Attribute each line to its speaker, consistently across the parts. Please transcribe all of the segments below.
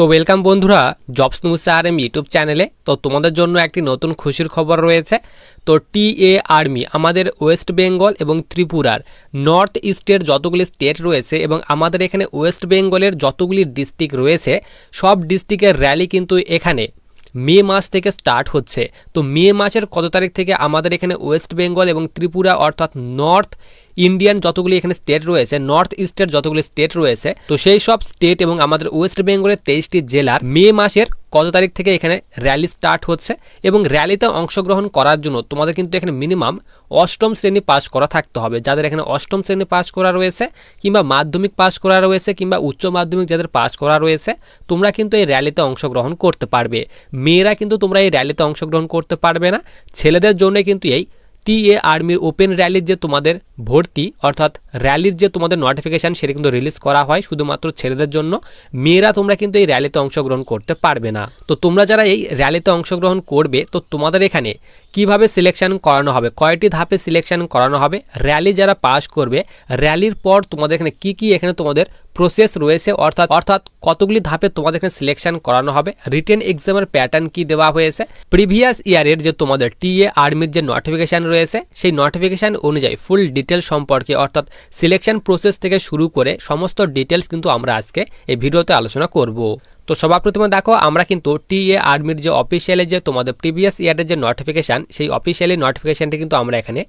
Speaker 1: তো ওয়েলকাম বন্ধুরা jobs news R M YouTube চ্যানেলে তো তোমাদের জন্য একটি নতুন খুশির খবর রয়েছে। তো টি এ আর্মি, আমাদের ওয়েস্ট বেঙ্গল এবং ত্রিপুরার নর্থ ইস্টের যতগুলি স্টেট রয়েছে এবং আমাদের এখানে ওয়েস্ট বেঙ্গলের যতগুলি ডিস্ট্রিক্ট রয়েছে, সব ডিস্ট্রিক্টের র্যালি কিন্তু এখানে মে মাস থেকে স্টার্ট হচ্ছে। তো মে মাসের কত তারিখ থেকে আমাদের এখানে ওয়েস্ট বেঙ্গল এবং ত্রিপুরা অর্থাৎ নর্থ ইন্ডিয়ান যতগুলি এখানে স্টেট রয়েছে নর্থ ইস্টের যতগুলি স্টেট রয়েছে, তো সেই সব স্টেট এবং আমাদের ওয়েস্ট বেঙ্গলের তেইশটি জেলার মে মাসের কত তারিখ থেকে এখানে র্যালি স্টার্ট হচ্ছে এবং র্যালিতে অংশগ্রহণ করার জন্য তোমাদের কিন্তু এখানে মিনিমাম অষ্টম শ্রেণি পাস করা থাকতে হবে। যাদের এখানে অষ্টম শ্রেণি পাস করা রয়েছে কিংবা মাধ্যমিক পাস করা রয়েছে কিংবা উচ্চ মাধ্যমিক যাদের পাস করা রয়েছে, তোমরা কিন্তু এই র্যালিতে অংশগ্রহণ করতে পারবে। মেয়েরা কিন্তু তোমরা এই র্যালিতে অংশগ্রহণ করতে পারবে না। ছেলেদের জন্য কিন্তু এই টি এ আর্মির ওপেন র্যালির যে তোমাদের ভর্তি, অর্থাৎ র্যালির যে তোমাদের নোটিফিকেশান সেটা কিন্তু রিলিজ করা হয় শুধুমাত্র ছেলেদের জন্য। মেয়েরা তোমরা কিন্তু এই র্যালিতে অংশগ্রহণ করতে পারবে না। তো তোমরা যারা এই র্যালিতে অংশগ্রহণ করবে, তো তোমাদের এখানে কীভাবে সিলেকশন করানো হবে, কয়টি ধাপে সিলেকশন করানো হবে র্যালি যারা পাস করবে র্যালির পর তোমাদের এখানে কি কি এখানে তোমাদের প্রসেস রয়েছে, অর্থাৎ অর্থাৎ কতগুলি ধাপে তোমাদের এখানে সিলেকশন করানো হবে রিটেন এক্সামের প্যাটার্ন কি দেওয়া হয়েছে প্রিভিয়াস ইয়ারের যে তোমাদের টিএ আর্মির যে নোটিফিকেশান রয়েছে, সেই নোটিফিকেশান অনুযায়ী ফুল ডিটেলস সম্পর্কে, অর্থাৎ সিলেকশন প্রসেস থেকে শুরু করে সমস্ত ডিটেলস কিন্তু আমরা আজকে এই ভিডিওতে আলোচনা করব। তো সবার প্রথমে দেখো, আমরা কিন্তু টিএ আর্মির যে অফিসিয়ালি যে তোমাদের প্রিভিয়াস ইয়ারের যে নোটিফিকেশান সেই অফিসিয়ালি নোটিফিকেশানটি কিন্তু আমরা এখানে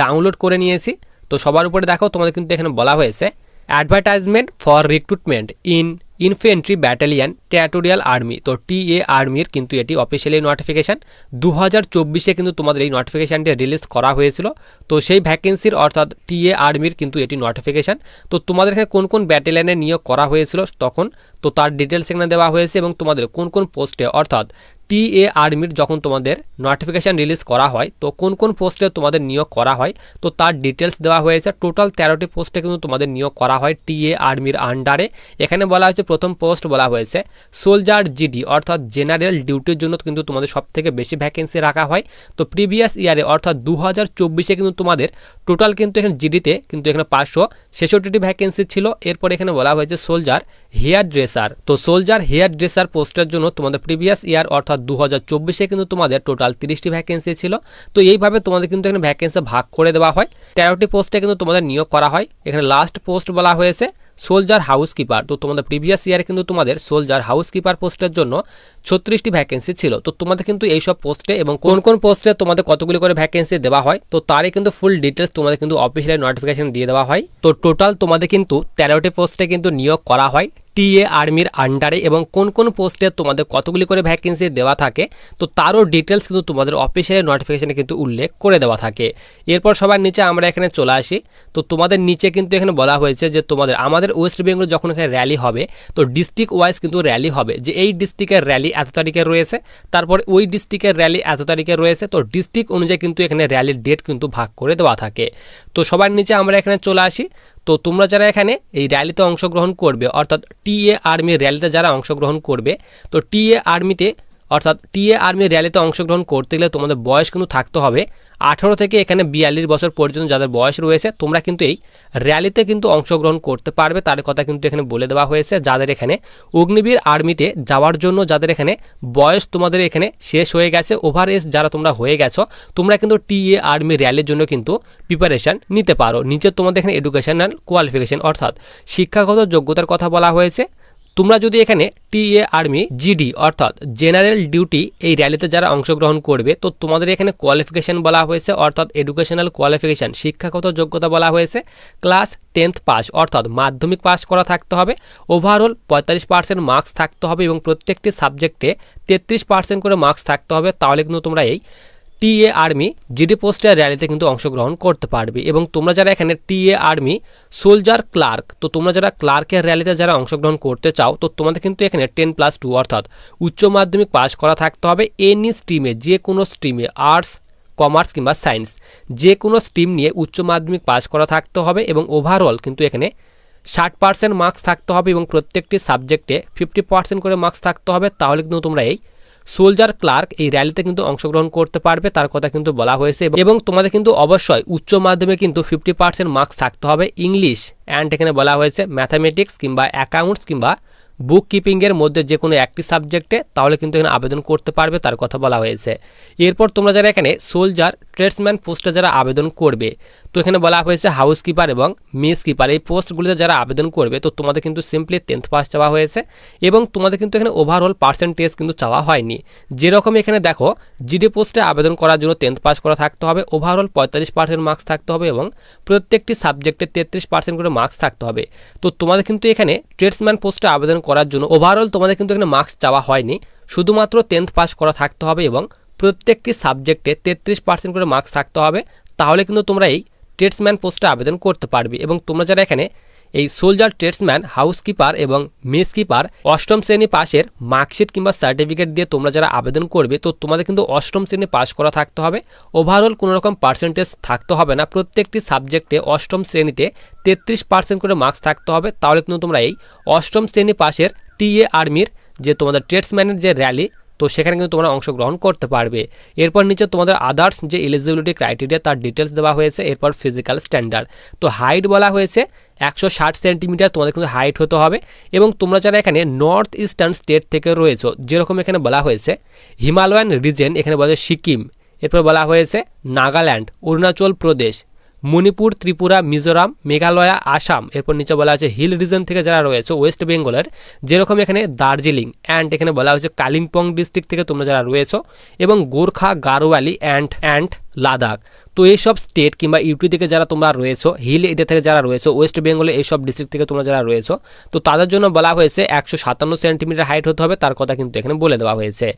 Speaker 1: ডাউনলোড করে নিয়েছি। তো সবার উপরে দেখো, তোমাদের কিন্তু এখানে বলা হয়েছে advertisement for recruitment in infantry battalion territorial army. তো টি এ আর্মির কিন্তু এটি অফিসিয়ালি নোটিফিকেশান দু হাজার চব্বিশে কিন্তু তোমাদের এই নোটিফিকেশানটি রিলিজ করা হয়েছিল। তো সেই ভ্যাকেন্সির অর্থাৎ টি এ আর্মির কিন্তু এটি নোটিফিকেশান তো তোমাদের এখানে কোন কোন ব্যাটালিয়ানে নিয়োগ করা হয়েছিল তখন, তো তার ডিটেলস এখানে দেওয়া হয়েছে এবং তোমাদের কোন কোন পোস্টে অর্থাৎ টি এ আর্মির যখন তোমাদের নোটিফিকেশান রিলিজ করা হয়, তো কোন কোন পোস্টে তোমাদের নিয়োগ করা হয়, তো তার ডিটেলস দেওয়া হয়েছে। টোটাল তেরোটি পোস্টে কিন্তু তোমাদের নিয়োগ করা হয় টি এ আর্মির আন্ডারে এখানে বলা হয়েছে, প্রথম পোস্ট বলা হয়েছে সোলজার জিডি অর্থাৎ জেনারেল ডিউটির জন্য কিন্তু তোমাদের সব থেকে বেশি ভ্যাকেন্সি রাখা হয়। তো প্রিভিয়াস ইয়ারে অর্থাৎ দু হাজার চব্বিশে কিন্তু তোমাদের টোটাল কিন্তু এখানে জিডিতে কিন্তু এখানে পাঁচশো ছেষট্টিটি ভ্যাকেন্সি ছিল। এরপর এখানে বলা হয়েছে সোলজার হেয়ার ড্রেসার তো সোলজার হেয়ার ড্রেসার পোস্টের জন্য তোমাদের প্রিভিয়াস ইয়ার অর্থাৎ দু হাজার চব্বিশে কিন্তু তোমাদের টোটাল তিরিশটি ভ্যাকেন্সি ছিল। তো এইভাবে তোমাদের কিন্তু এখানে ভ্যাকেন্সি ভাগ করে দেওয়া হয়। তেরোটি পোস্টে কিন্তু তোমাদের নিয়োগ করা হয়। এখানে লাস্ট পোস্ট বলা হয়েছে সোলজার হাউসকিপার তো তোমাদের প্রিভিয়াস ইয়ারে কিন্তু তোমাদের সোলজার হাউসকিপার পোস্টের জন্য ছত্রিশটি ভ্যাকেন্সি ছিল। তো তোমাদের কিন্তু এইসব পোস্টে এবং কোন কোন পোস্টে তোমাদের কতগুলি করে ভ্যাকেন্সি দেওয়া হয়, তো তারই কিন্তু ফুল ডিটেলস তোমাদের কিন্তু অফিসিয়াল নোটিফিকেশন দিয়ে দেওয়া হয়। তো টোটাল তোমাদের কিন্তু তেরোটি পোস্টে কিন্তু নিয়োগ করা হয় টিএ আর্মির আন্ডারে এবং কোন কোন পোস্টে তোমাদের কতগুলি করে ভ্যাকেন্সি দেওয়া থাকে, তো তারও ডিটেলস কিন্তু তোমাদের অফিসিয়াল নোটিফিকেশানে কিন্তু উল্লেখ করে দেওয়া থাকে। এরপর সবার নিচে আমরা এখানে চলে আসি। তো তোমাদের নিচে কিন্তু এখানে বলা হয়েছে যে তোমাদের, আমাদের ওয়েস্ট বেঙ্গল যখন এখানে র্যালি হবে, তো ডিস্ট্রিক্ট ওয়াইজ কিন্তু র্যালি হবে। যে এই ডিস্ট্রিক্টের র্যালি এত তারিখে রয়েছে, তারপর ওই ডিস্ট্রিক্টের র্যালি এত তারিখে রয়েছে, তো ডিস্ট্রিক্ট অনুযায়ী কিন্তু এখানে র্যালির ডেট কিন্তু ভাগ করে দেওয়া থাকে। তো সবার নিচে আমরা এখানে চলে আসি। তো তোমরা যারা এখানে এই র্যালিতে অংশগ্রহণ করবে, অর্থাৎ টিএ আর্মির র্যালিতে যারা অংশগ্রহণ করবে, তো টিএ আর্মিতে অর্থাৎ টিএ আর্মির র্যালিতে অংশগ্রহণ করতে গেলে তোমাদের বয়স কিন্তু থাকতে হবে। আঠারো থেকে এখানে বিয়াল্লিশ বছর পর্যন্ত যাদের বয়স রয়েছে, তোমরা কিন্তু এই র্যালিতে কিন্তু অংশগ্রহণ করতে পারবে। তার কথা কিন্তু এখানে বলে দেওয়া হয়েছে, যাদের এখানে অগ্নিবীর আর্মিতে যাওয়ার জন্য যাদের এখানে বয়স তোমাদের এখানে শেষ হয়ে গেছে ওভার এজ যারা তোমরা হয়ে গেছো, তোমরা কিন্তু টিএ আর্মি র্যালির জন্য কিন্তু প্রিপারেশান নিতে পারো। নিচে তোমাদের এখানে এডুকেশনাল কোয়ালিফিকেশন অর্থাৎ শিক্ষাগত যোগ্যতার কথা বলা হয়েছে। তোমরা যদি এখানে টিএ আর্মি জিডি অর্থাৎ জেনারেল ডিউটি এই র্যালিতে যারা অংশগ্রহণ করবে, তো তোমাদের এখানে কোয়ালিফিকেশান বলা হয়েছে, অর্থাৎ এডুকেশনাল কোয়ালিফিকেশান, শিক্ষাগত যোগ্যতা বলা হয়েছে, ক্লাস টেন্থ পাস, অর্থাৎ মাধ্যমিক পাস করা থাকতে হবে, ওভারঅল পঁয়তাল্লিশ পার্সেন্ট মার্কস থাকতে হবে এবং প্রত্যেকটি সাবজেক্টে তেত্রিশ পার্সেন্ট করে মার্কস থাকতে হবে, তাহলে কিন্তু তোমরা এই টিএ আর্মি জিডি পোস্টের র্যালিতে কিন্তু অংশগ্রহণ করতে পারবে। এবং তোমরা যারা এখানে টিএ আর্মি, সোলজার ক্লার্ক, তো তোমরা যারা ক্লার্কের র্যালিতে যারা অংশগ্রহণ করতে চাও, তো তোমাদের কিন্তু এখানে টেন প্লাস টু অর্থাৎ উচ্চ মাধ্যমিক পাস করা থাকতে হবে এনি স্ট্রিমে যে কোনো স্ট্রিমে, আর্টস, কমার্স কিংবা সায়েন্স। যে কোনো স্ট্রিম নিয়ে উচ্চ মাধ্যমিক পাস করা থাকতে হবে এবং ওভারঅল কিন্তু এখানে ষাট পার্সেন্ট মার্কস থাকতে হবে এবং প্রত্যেকটি সাবজেক্টে ফিফটি পার্সেন্ট করে মার্কস থাকতে হবে। তাহলে কিন্তু তোমরা এই সোলজার ক্লার্ক এই র্যালিতে কিন্তু অংশগ্রহণ করতে পারবে, তার কথা কিন্তু বলা হয়েছে এবং তোমাদের কিন্তু অবশ্যই উচ্চ মাধ্যমে কিন্তু ফিফটি পার্সেন্ট মার্কস থাকতে হবে ইংলিশ। অ্যান্ড এখানে বলা হয়েছে ম্যাথামেটিক্স কিংবা অ্যাকাউন্টস কিংবা বুক কিপিংয়ের মধ্যে যে কোনো একটি সাবজেক্টে তাহলে কিন্তু এখানে আবেদন করতে পারবে, তার কথা বলা হয়েছে। এরপর তোমরা যারা এখানে সোলজার ট্রেডসম্যান পোস্টে যারা আবেদন করবে, তো এখানে বলা হয়েছে হাউস কিপার এবং মেস কিপার এই পোস্টগুলিতে যারা আবেদন করবে, তো তোমাদের কিন্তু সিম্পলি টেন্থ পাস চাওয়া হয়েছে এবং তোমাদের কিন্তু এখানে ওভারঅল পার্সেন্টেজ কিন্তু চাওয়া হয়নি। যেরকম এখানে দেখো, জিডি পোস্টে আবেদন করার জন্য টেন্থ পাস করা থাকতে হবে ওভারঅল পঁয়তাল্লিশ পার্সেন্ট মার্কস থাকতে হবে এবং প্রত্যেকটি সাবজেক্টে তেত্রিশ পার্সেন্ট করে মার্কস থাকতে হবে। তো তোমাদের কিন্তু এখানে ট্রেডসম্যান পোস্টে আবেদন করার জন্য ওভারঅল তোমাদের কিন্তু এখানে মার্কস চাওয়া হয়নি, শুধুমাত্র টেন্থ পাস করা থাকতে হবে এবং প্রত্যেকটি সাবজেক্টে তেত্রিশ পার্সেন্ট করে মার্কস থাকতে হবে, তাহলে কিন্তু তোমরা এই ট্রেডসম্যান পোস্টে আবেদন করতে পারবে এবং তোমরা যারা এখানে এই সোলজার ট্রেডসম্যান হাউসকিপার এবং মেস কিপার অষ্টম শ্রেণি পাশের মার্কশিট কিংবা সার্টিফিকেট দিয়ে তোমরা যারা আবেদন করবে, তো তোমাদের কিন্তু অষ্টম শ্রেণি পাস করা থাকতে হবে। ওভারঅল কোনো রকম পার্সেন্টেজ থাকতে হবে না, প্রত্যেকটি সাবজেক্টে অষ্টম শ্রেণীতে তেত্রিশ পার্সেন্ট করে মার্কস থাকতে হবে, তাহলে কিন্তু তোমরা এই অষ্টম শ্রেণি পাশের টিএ আর্মির যে তোমাদের ট্রেডসম্যানের যে র্যালি তো সেখানে কিন্তু তোমরা অংশগ্রহণ করতে পারবে। এরপর নিচে তোমাদের আদার্স যে এলিজিবিলিটি ক্রাইটেরিয়া তার ডিটেলস দেওয়া হয়েছে, এরপর ফিজিক্যাল স্ট্যান্ডার্ড তো হাইট বলা হয়েছে, একশো ষাট সেন্টিমিটার তোমাদের কিন্তু হাইট হতে হবে। এবং তোমরা যারা এখানে নর্থ ইস্টার্ন স্টেট থেকে রয়েছো, যেরকম এখানে বলা হয়েছে, হিমালয়ান রিজেন এখানে বলা সিকিম। এরপর বলা হয়েছে নাগাল্যান্ড, অরুণাচল প্রদেশ। মণিপুর, ত্রিপুরা, মিজোরাম, মেঘালয়া, আসাম, এরপর নিচে বলা হয়েছে হিল রিজন থেকে যারা রয়েছে, ওয়েস্ট বেঙ্গলের, যেরকম এখানে দার্জিলিং অ্যান্ড এখানে বলা হয়েছে কালিম্পং ডিস্ট্রিক্ট থেকে তোমরা যারা রয়েছো, এবং গোর্খা, গারোয়ালি অ্যান্ড অ্যান্ড লাদাখ। তো এইসব স্টেট কিংবা ইউপি থেকে যারা তোমরা রয়েছো হিল এরিয়া থেকে যারা রয়েছো ওয়েস্ট বেঙ্গলে এইসব ডিস্ট্রিক্ট থেকে তোমরা যারা রয়েছো, তো তাদের জন্য বলা হয়েছে একশো সাতান্ন সেন্টিমিটার হাইট হতে হবে, তার কথা কিন্তু এখানে বলে দেওয়া হয়েছে।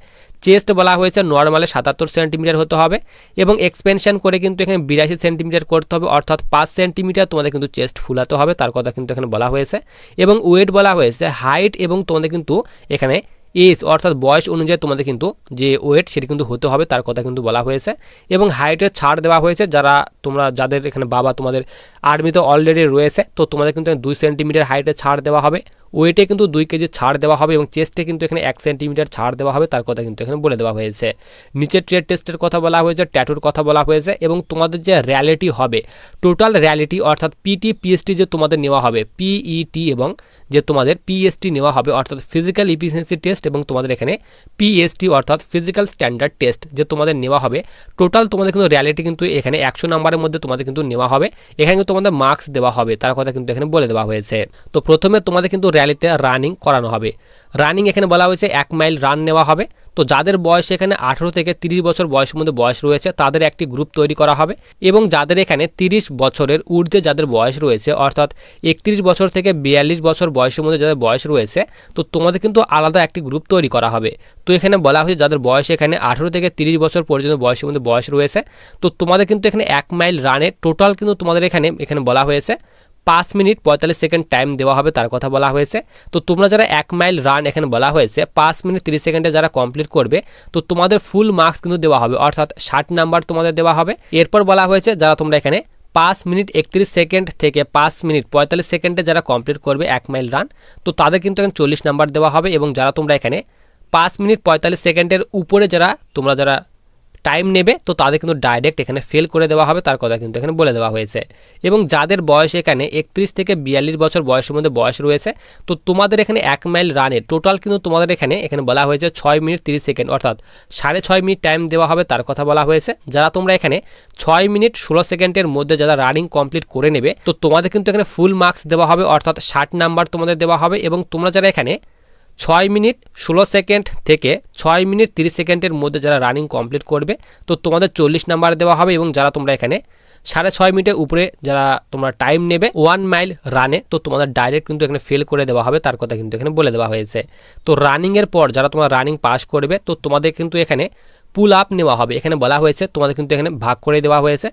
Speaker 1: চেস্ট বলা হয়েছে নর্মালে সাতাত্তর সেন্টিমিটার হতে হবে এবং এক্সপেনশন করে কিন্তু এখানে বিরাশি সেন্টিমিটার করতে হবে, অর্থাৎ পাঁচ সেন্টিমিটার তোমাদের কিন্তু চেস্ট ফুলাতে হবে, তার কথা কিন্তু এখানে বলা হয়েছে। এবং ওয়েট বলা হয়েছে হাইট এবং তোমাদের কিন্তু এখানে এজ অর্থাৎ বয়স অনুযায়ী তোমাদের কিন্তু যে ওয়েট সেটি কিন্তু হতে হবে, তার কথা কিন্তু বলা হয়েছে। এবং হাইটের ছাড় দেওয়া হয়েছে, যারা তোমরা, যাদের এখানে বাবা তোমাদের আর্মিতে অলরেডি রয়েছে, তো তোমাদের কিন্তু দুই সেন্টিমিটার হাইটে ছাড় দেওয়া হবে। ওয়েটে কিন্তু দুই কেজি ছাড় দেওয়া হবে এবং চেস্টে কিন্তু এখানে এক সেন্টিমিটার ছাড় দেওয়া হবে, তার কথা কিন্তু এখানে বলে দেওয়া হয়েছে। নিচে ট্রেড টেস্টের কথা বলা হয়েছে ট্যাটুর কথা বলা হয়েছে এবং তোমাদের যে র্যালিটি হবে টোটাল র্যালিটি অর্থাৎ পিটি পিএসটি যে তোমাদের নেওয়া হবে পিইটি এবং যে তোমাদের পিএসটি নেওয়া হবে অর্থাৎ ফিজিক্যাল ইফিসিয়েন্সি টেস্ট এবং তোমাদের এখানে পিএসটি অর্থাৎ ফিজিক্যাল স্ট্যান্ডার্ড টেস্ট যে তোমাদের নেওয়া হবে টোটাল তোমাদের কিন্তু র্যালিটি কিন্তু এখানে একশো নাম্বারের মধ্যে তোমাদের কিন্তু নেওয়া হবে। এখানে কিন্তু তোমাদের মার্কস দেওয়া হবে, তার কথা কিন্তু এখানে বলে দেওয়া হয়েছে। তো প্রথমে তোমাদের কিন্তু র্যালিতে রানিং করানো হবে। রানিং এখানে বলা হয়েছে, এক মাইল রান নেওয়া হবে। তো যাদের বয়স এখানে আঠেরো থেকে তিরিশ বছর বয়সের মধ্যে বয়স রয়েছে, তাদের একটি গ্রুপ তৈরি করা হবে এবং যাদের এখানে তিরিশ বছরের ঊর্ধ্বে যাদের বয়স রয়েছে, অর্থাৎ একত্রিশ বছর থেকে বিয়াল্লিশ বছর বয়সের মধ্যে যাদের বয়স রয়েছে, তো তোমাদের কিন্তু আলাদা একটি গ্রুপ তৈরি করা হবে। তো এখানে বলা হয়েছে যাদের বয়স এখানে আঠেরো থেকে তিরিশ বছর পর্যন্ত বয়সের মধ্যে বয়স রয়েছে, তো তোমাদের কিন্তু এখানে এক মাইল রানে টোটাল কিন্তু তোমাদের এখানে এখানে বলা হয়েছে। পাঁচ মিনিট পঁয়তাল্লিশ সেকেন্ড টাইম দেওয়া হবে, তার কথা বলা হয়েছে। তো তোমরা যারা এক মাইল রান এখানে বলা হয়েছে, পাঁচ মিনিট তিরিশ সেকেন্ডে যারা কমপ্লিট করবে, তো তোমাদের ফুল মার্কস কিন্তু দেওয়া হবে, অর্থাৎ ষাট নাম্বার তোমাদের দেওয়া হবে। এরপর বলা হয়েছে, যারা তোমরা এখানে পাঁচ মিনিট একত্রিশ সেকেন্ড থেকে পাঁচ মিনিট পঁয়তাল্লিশ সেকেন্ডে যারা কমপ্লিট করবে এক মাইল রান তো তাদের কিন্তু এখানে চল্লিশ নাম্বার দেওয়া হবে এবং যারা তোমরা এখানে পাঁচ মিনিট পঁয়তাল্লিশ সেকেন্ডের উপরে যারা, তোমরা যারা টাইম নেবে, তো তাদের কিন্তু ডাইরেক্ট এখানে ফেল করে দেওয়া হবে, তার কথা কিন্তু এখানে বলে দেওয়া হয়েছে। এবং যাদের বয়স এখানে একত্রিশ থেকে বিয়াল্লিশ বছর বয়সের মধ্যে বয়স রয়েছে, তো তোমাদের এখানে এক মাইল রানে টোটাল কিন্তু তোমাদের এখানে এখানে বলা হয়েছে ছয় মিনিট তিরিশ সেকেন্ড অর্থাৎ সাড়ে ছয় মিনিট টাইম দেওয়া হবে, তার কথা বলা হয়েছে। যারা তোমরা এখানে ছয় মিনিট ষোলো সেকেন্ডের মধ্যে যারা রানিং কমপ্লিট করে নেবে, তো তোমাদের কিন্তু এখানে ফুল মার্কস দেওয়া হবে, অর্থাৎ ষাট নাম্বার তোমাদের দেওয়া হবে। এবং তোমরা যারা এখানে ছয় মিনিট ষোলো সেকেন্ড থেকে ছয় মিনিট তিরিশ সেকেন্ডের মধ্যে যারা রানিং কমপ্লিট করবে, তো তোমাদের চল্লিশ নাম্বার দেওয়া হবে এবং যারা তোমরা এখানে সাড়ে ছয় মিনিটের উপরে যারা তোমরা টাইম নেবে ওয়ান মাইল রানে তো তোমাদের ডাইরেক্ট কিন্তু এখানে ফেল করে দেওয়া হবে, তার কথা কিন্তু এখানে বলে দেওয়া হয়েছে। তো রানিংয়ের পর যারা তোমরা রানিং পাস করবে, তো তোমাদের কিন্তু এখানে পুল আপ নেওয়া হবে। এখানে বলা হয়েছে, তোমাদের কিন্তু এখানে ভাগ করে দেওয়া হয়েছে।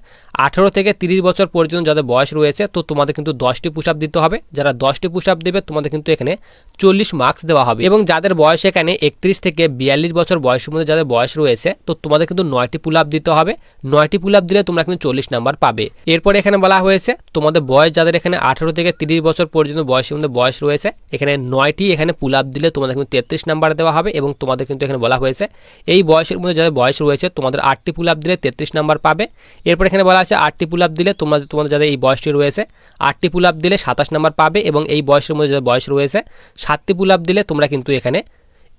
Speaker 1: আঠেরো থেকে তিরিশ বছর পর্যন্ত যাদের বয়স রয়েছে, তো তোমাদের কিন্তু দশটি পুশ আপ দিতে হবে। যারা দশটি পুশ আপ দেবে, তোমাদের কিন্তু এখানে চল্লিশ মার্কস দেওয়া হবে। এবং যাদের বয়স এখানে একত্রিশ থেকে বিয়াল্লিশ বছর বয়সের মধ্যে যাদের বয়স রয়েছে, তো তোমাদের কিন্তু নয়টি পুল আপ দিতে হবে। নয়টি পুল আপ দিলে তোমরা কিন্তু চল্লিশ নাম্বার পাবে। এরপর এখানে বলা হয়েছে, তোমাদের বয়স যাদের এখানে আঠেরো থেকে তিরিশ বছর পর্যন্ত বয়সের মধ্যে বয়স রয়েছে, এখানে নয়টি এখানে পুল আপ দিলে তোমাদের কিন্তু তেত্রিশ নাম্বার দেওয়া হবে। এবং তোমাদের কিন্তু এখানে বলা হয়েছে, এই বয়সের মধ্যে যাদের বয়স রয়েছে, তোমাদের আটটি পুল আপ দিলে তেত্রিশ নাম্বার পাবে। এরপর এখানে বলা আছে আটটি পুল আপ দিলে তোমাদের তোমাদের যাদের এই বয়সটি রয়েছে, আটটি পুল আপ দিলে সাতাশ নাম্বার পাবে এবং এই বয়সের মধ্যে যাদের বয়স রয়েছে, সাতটি পুল আপ দিলে তোমরা কিন্তু এখানে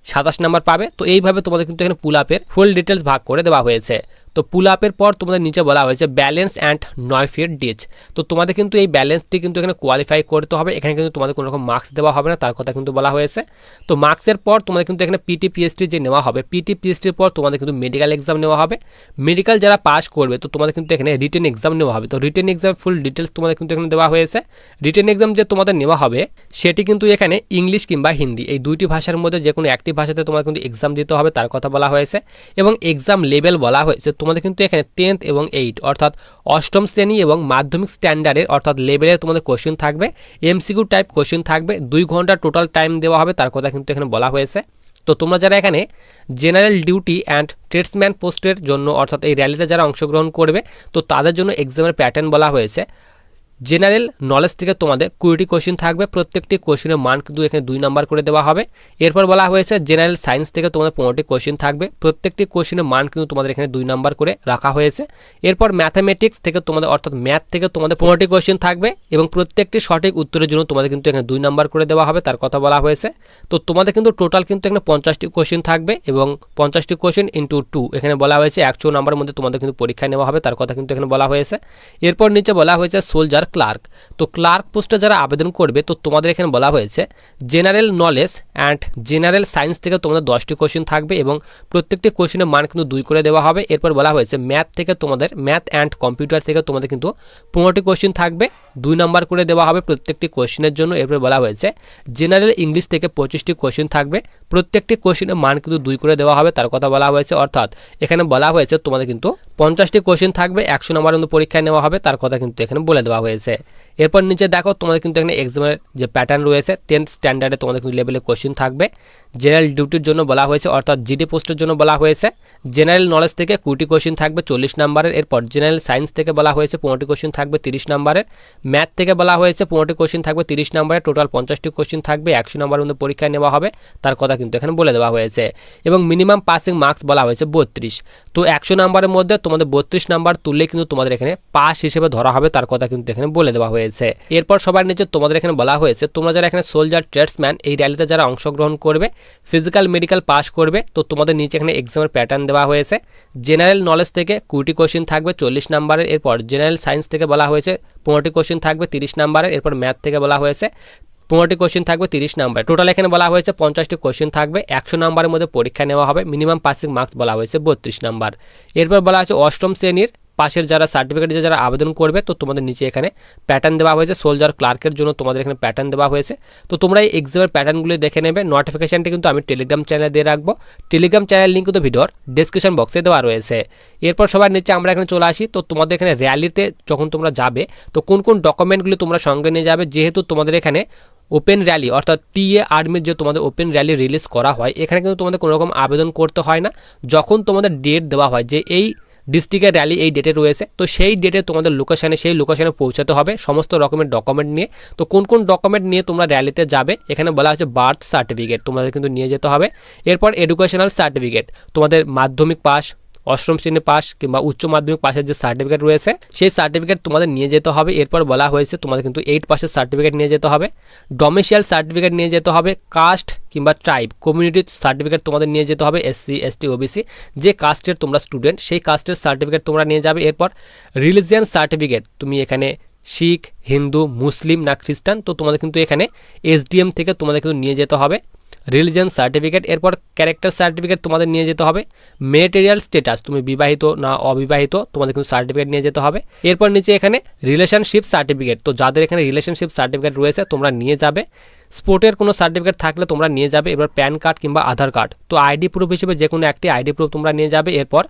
Speaker 1: সাতাশ নাম্বার পাবে। তো এইভাবে তোমাদের কিন্তু এখানে পুল আপের ফুল ডিটেলস ভাগ করে দেওয়া হয়েছে। তো পুল আপের পর তোমাদের নিচে বলা হয়েছে ব্যালেন্স অ্যান্ড নয় ফিট ডিচ তো তোমাদের কিন্তু এই ব্যালেন্সটি কিন্তু এখানে কোয়ালিফাই করতে হবে। এখানে কিন্তু তোমাদের কোনো রকম মার্কস দেওয়া হবে না, তার কথা কিন্তু বলা হয়েছে। তো মার্কসের পর তোমাদের কিন্তু এখানে পিটি পিএসটি যে নেওয়া হবে পিটি পিএসটির পর তোমাদের কিন্তু মেডিকেল এক্সাম নেওয়া হবে। মেডিকেল যারা পাস করবে, তো তোমাদের কিন্তু এখানে রিটেন এক্সাম নেওয়া হবে। তো রিটেন এক্সাম ফুল ডিটেলস তোমাদের কিন্তু এখানে দেওয়া হয়েছে। রিটেন এক্সাম যে তোমাদের নেওয়া হবে, সেটি কিন্তু এখানে ইংলিশ কিংবা হিন্দি এই দুইটি ভাষার মধ্যে যে কোনো একটি ভাষাতে তোমাদের কিন্তু এক্সাম দিতে হবে, তার কথা বলা হয়েছে। এবং এক্সাম লেভেল বলা হয়েছে তোমাদের কিন্তু এখানে টেন্থ এবং এইট অর্থাৎ অষ্টম শ্রেণি এবং মাধ্যমিক স্ট্যান্ডার্ডের অর্থাৎ লেভেলের তোমাদের কোশ্চেন থাকবে। এমসিকিউ টাইপ কোশ্চেন থাকবে, দুই ঘণ্টা টোটাল টাইম দেওয়া হবে, তার কথা কিন্তু এখানে বলা হয়েছে। তো তোমরা যারা এখানে জেনারেল ডিউটি অ্যান্ড ট্রেডসম্যান পোস্টের জন্য, অর্থাৎ এই র্যালিতে যারা অংশগ্রহণ করবে, তো তাদের জন্য এক্সামের প্যাটার্ন বলা হয়েছে। জেনারেল নলেজ থেকে তোমাদের কুড়িটি কোশ্চেন থাকবে, প্রত্যেকটি কোশ্চেনের মান কিন্তু এখানে দুই নাম্বার করে দেওয়া হবে। এরপর বলা হয়েছে জেনারেল সায়েন্স থেকে তোমাদের পনেরোটি কোশ্চেন থাকবে, প্রত্যেকটি কোশ্চেনের মান কিন্তু তোমাদের এখানে দুই নাম্বার করে রাখা হয়েছে। এরপর ম্যাথামেটিক্স থেকে তোমাদের, অর্থাৎ ম্যাথ থেকে তোমাদের পনেরোটি কোশ্চেন থাকবে এবং প্রত্যেকটি সঠিক উত্তরের জন্য তোমাদের কিন্তু এখানে দুই নাম্বার করে দেওয়া হবে, তার কথা বলা হয়েছে। তো তোমাদের কিন্তু টোটাল কিন্তু এখানে পঞ্চাশটি কোশ্চেন থাকবে এবং পঞ্চাশটি কোশ্চেন ইন্টু টু এখানে বলা হয়েছে একশো নাম্বারের মধ্যে তোমাদের কিন্তু পরীক্ষা নেওয়া হবে, তার কথা কিন্তু এখানে বলা হয়েছে। এরপর নিচে বলা হয়েছে সোলজার ক্লার্ক তো ক্লার্ক পোস্টে যারা আবেদন করবে, তো তোমাদের এখানে বলা হয়েছে general knowledge and general science থেকে তোমাদের দশটি কোশ্চেন থাকবে এবং প্রত্যেকটি কোশ্চেনের মান কিন্তু দুই করে দেওয়া হবে। এরপর বলা হয়েছে ম্যাথ থেকে তোমাদের ম্যাথ অ্যান্ড কম্পিউটার থেকে তোমাদের কিন্তু পনেরোটি কোশ্চেন থাকবে, দুই নাম্বার করে দেওয়া হবে প্রত্যেকটি কোশ্চেনের জন্য। এরপর বলা হয়েছে জেনারেল ইংলিশ থেকে পঁচিশটি কোশ্চেন থাকবে, প্রত্যেকটি কোশ্চেনের মান কিন্তু দুই করে দেওয়া হবে, তার কথা বলা হয়েছে। অর্থাৎ এখানে বলা হয়েছে, তোমাদের কিন্তু পঞ্চাশটি কোশ্চেন থাকবে, একশো নম্বর পরীক্ষায় নেওয়া হবে, তার কথা কিন্তু এখানে বলে দেওয়া হয়েছে। এরপর নিচে দেখো তোমাদের কিন্তু এখানে এক্সামের যে প্যাটার্ন রয়েছে টেন্থ স্ট্যান্ডার্ডে তোমাদের কিন্তু লেভেলে কোশ্চেন থাকবে। জেনারেল ডিউটির জন্য বলা হয়েছে, অর্থাৎ জিডি পোস্টের জন্য বলা হয়েছে। জেনারেল নলেজ থেকে কুড়িটি কোশ্চেন থাকবে চল্লিশ নাম্বারের এরপর জেনারেল সায়েন্স থেকে বলা হয়েছে পনেরোটি কোশ্চেন থাকবে তিরিশ নাম্বারের ম্যাথ থেকে বলা হয়েছে পনেরোটি কোশ্চেন থাকবে তিরিশ নাম্বারের টোটাল পঞ্চাশটি কোশ্চেন থাকবে, একশো নাম্বারের মধ্যে পরীক্ষায় নেওয়া হবে। তার কথা কিন্তু এখানে বলে দেওয়া হয়েছে। এবং মিনিমাম পাসিং মার্কস বলা হয়েছে বত্রিশ। তো একশো নাম্বারের মধ্যে তোমাদের বত্রিশ নাম্বার তুললে কিন্তু তোমাদের এখানে পাস হিসেবে ধরা হবে, তার কথা কিন্তু এখানে বলে দেওয়া হয়েছে। এরপর সবার নিচে তোমাদের এখানে বলা হয়েছে, তোমরা যারা এখানে সোলজার ট্রেডসম্যান এই র্যালিতে যারা অংশগ্রহণ করবে ফিজিক্যাল মেডিকেল পাস করবে, তো তোমাদের নিচে এখানে এক্সামের প্যাটার্ন দেওয়া হয়েছে। জেনারেল নলেজ থেকে কুড়িটি কোশ্চেন থাকবে, চল্লিশ নাম্বারের, এরপর জেনারেল সায়েন্স থেকে বলা হয়েছে, পনেরোটি কোশ্চেন থাকবে, তিরিশ নাম্বারের, এরপর ম্যাথ থেকে বলা হয়েছে, পনেরোটি কোশ্চেন থাকবে, তিরিশ নাম্বার। টোটাল এখানে বলা হয়েছে, পঞ্চাশটি কোশ্চেন থাকবে, একশো নাম্বারের মধ্যে পরীক্ষা নেওয়া হবে মিনিমাম পাসিং মার্কস বলা হয়েছে, বত্রিশ নাম্বার। এরপর বলা হয়েছে, অষ্টম শ্রেণির পাশের যারা সার্টিফিকেট যারা আবেদন করবে, তো তোমাদের নিচে এখানে প্যাটার্ন দেওয়া হয়েছে সোলজার ক্লার্কের জন্য তোমাদের এখানে প্যাটার্ন দেওয়া হয়েছে। তো তোমরা এই এক্সামের প্যাটার্নগুলি দেখে নেবে নোটিফিকেশানটি কিন্তু আমি টেলিগ্রাম চ্যানেলে দিয়ে রাখব। টেলিগ্রাম চ্যানেল লিঙ্ক কিন্তু ভিডিওর ডিসক্রিপশন বক্সে দেওয়া রয়েছে। এরপর সবার নিচে আমরা এখানে চলে আসি, তো তোমাদের এখানে র্যালিতে যখন তোমরা যাবে, তো কোন কোন ডকুমেন্টগুলি তোমরা সঙ্গে নিয়ে যাবে, যেহেতু তোমাদের এখানে ওপেন র্যালি অর্থাৎ টিএ আর্মির যে তোমাদের ওপেন র্যালি রিলিজ করা হয়, এখানে কিন্তু তোমাদের কোনো রকম আবেদন করতে হয় না। যখন তোমাদের ডেট দেওয়া হয় যে এই ডিস্ট্রিক্টের র্যালি এই ডেটে রয়েছে। তো সেই ডেটে তোমাদের লোকেশানে সেই লোকেশানে পৌঁছাতে হবে সমস্ত রকমের ডকুমেন্ট নিয়ে। তো কোন কোন ডকুমেন্ট নিয়ে তোমরা র্যালিতে যাবে, এখানে বলা হচ্ছে বার্থ সার্টিফিকেট তোমাদের কিন্তু নিয়ে যেতে হবে। এরপর এডুকেশনাল সার্টিফিকেট তোমাদের মাধ্যমিক পাস অষ্টম শ্রেণি পাস কিংবা উচ্চ মাধ্যমিক পাশের যে সার্টিফিকেট রয়েছে, সেই সার্টিফিকেট তোমাদের নিয়ে যেতে হবে। এরপর বলা হয়েছে তোমাদের কিন্তু এইট পাসের সার্টিফিকেট নিয়ে যেতে হবে। ডোমিসিয়াল সার্টিফিকেট নিয়ে যেতে হবে কাস্ট কিংবা ট্রাইব কমিউনিটি সার্টিফিকেট তোমাদের নিয়ে যেতে হবে এসসি এসটি ওবিসি যে কাস্টের তোমরা স্টুডেন্ট সেই কাস্টের সার্টিফিকেট তোমরা নিয়ে যাবে। এরপর রিলিজিয়ান সার্টিফিকেট তুমি এখানে শিখ, হিন্দু, মুসলিম না খ্রিস্টান, তো তোমাদের কিন্তু এখানে এসডিএম থেকে তোমাদের কিন্তু নিয়ে যেতে হবে। রিলিজিয়ান সার্টিফিকেট এরপর ক্যারেক্টার সার্টিফিকেট তোমাদের নিয়ে যেতে হবে। মেটেরিয়াল স্ট্যাটাস তুমি বিবাহিত না অবিবাহিত, তোমাদের কিন্তু সার্টিফিকেট নিয়ে যেতে হবে। এরপর নিচে এখানে রিলেশনশিপ সার্টিফিকেট তো যাদের এখানে রিলেশনশিপ সার্টিফিকেট রয়েছে, তোমরা নিয়ে যাবে। স্পোর্টের কোনো সার্টিফিকেট থাকলে তোমরা নিয়ে যাবে, এবার প্যান কার্ড কিংবা আধার কার্ড তো আইডি প্রুফ হিসেবে যে কোনো একটি আইডি প্রুফ তোমরা নিয়ে যাবে, এরপর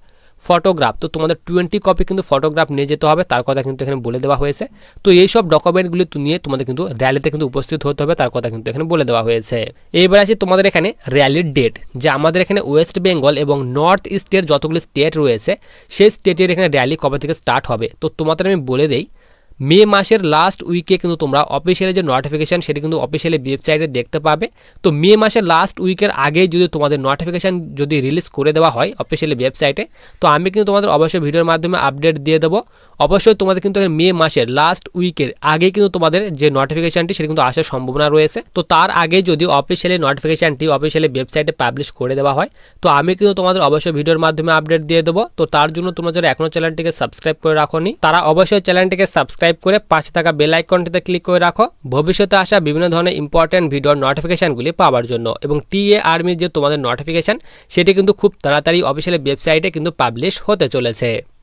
Speaker 1: ফটোগ্রাফ। তো তোমাদের টোয়েন্টি কপি কিন্তু ফটোগ্রাফ নিয়ে যেতে হবে, তার কথা কিন্তু এখানে বলে দেওয়া হয়েছে। তো এই সব ডকুমেন্টগুলি নিয়ে তোমাদের কিন্তু র্যালিতে কিন্তু উপস্থিত হতে হবে, তার কথা কিন্তু এখানে বলে দেওয়া হয়েছে। এইবার আছে তোমাদের এখানে র্যালির ডেট যে আমাদের এখানে ওয়েস্ট বেঙ্গল এবং নর্থ ইস্টের যতগুলি স্টেট রয়েছে, সেই স্টেটের এখানে র্যালি কবে থেকে স্টার্ট হবে? তো তোমাদের আমি বলে দেই মে মাসের লাস্ট উইকে কিন্তু তোমরা অফিসিয়ালি যে নোটিফিকেশান সেটি কিন্তু অফিসিয়ালি ওয়েবসাইটে দেখতে পাবে। তো মে মাসের লাস্ট উইকের আগেই যদি তোমাদের নোটিফিকেশান যদি রিলিজ করে দেওয়া হয় অফিসিয়ালি ওয়েবসাইটে তো আমি কিন্তু তোমাদের অবশ্যই ভিডিওর মাধ্যমে আপডেট দিয়ে দেবো। অবশ্যই তোমাদের কিন্তু মে মাসের লাস্ট উইকের আগে কিন্তু তোমাদের যে নোটিফিকেশানটি সেটি কিন্তু আসার সম্ভাবনা রয়েছে। তো তার আগে যদি অফিসিয়ালি নোটিফিকেশানটি অফিসিয়ালি ওয়েবসাইটে পাবলিশ করে দেওয়া হয়, তো আমি কিন্তু তোমাদের অবশ্যই ভিডিওর মাধ্যমে আপডেট দিয়ে দেবো। তো তার জন্য তোমরা যারা এখনও চ্যানেলটিকে সাবস্ক্রাইব করে রাখোনি, তারা অবশ্যই চ্যানেলটিকে সাবস্ক্রাইব করে পাশে থাকা বেল আইকনটিতে ক্লিক করে রাখো। ভবিষ্যতে আসা বিভিন্ন ধরনের ইম্পর্ট্যান্ট ভিডিওর নোটিফিকেশানগুলি পাওয়ার জন্য। এবং টিএ আর্মির যে তোমাদের নোটিফিকেশান সেটি কিন্তু খুব তাড়াতাড়ি অফিসিয়ালি ওয়েবসাইটে কিন্তু পাবলিশ হতে চলেছে।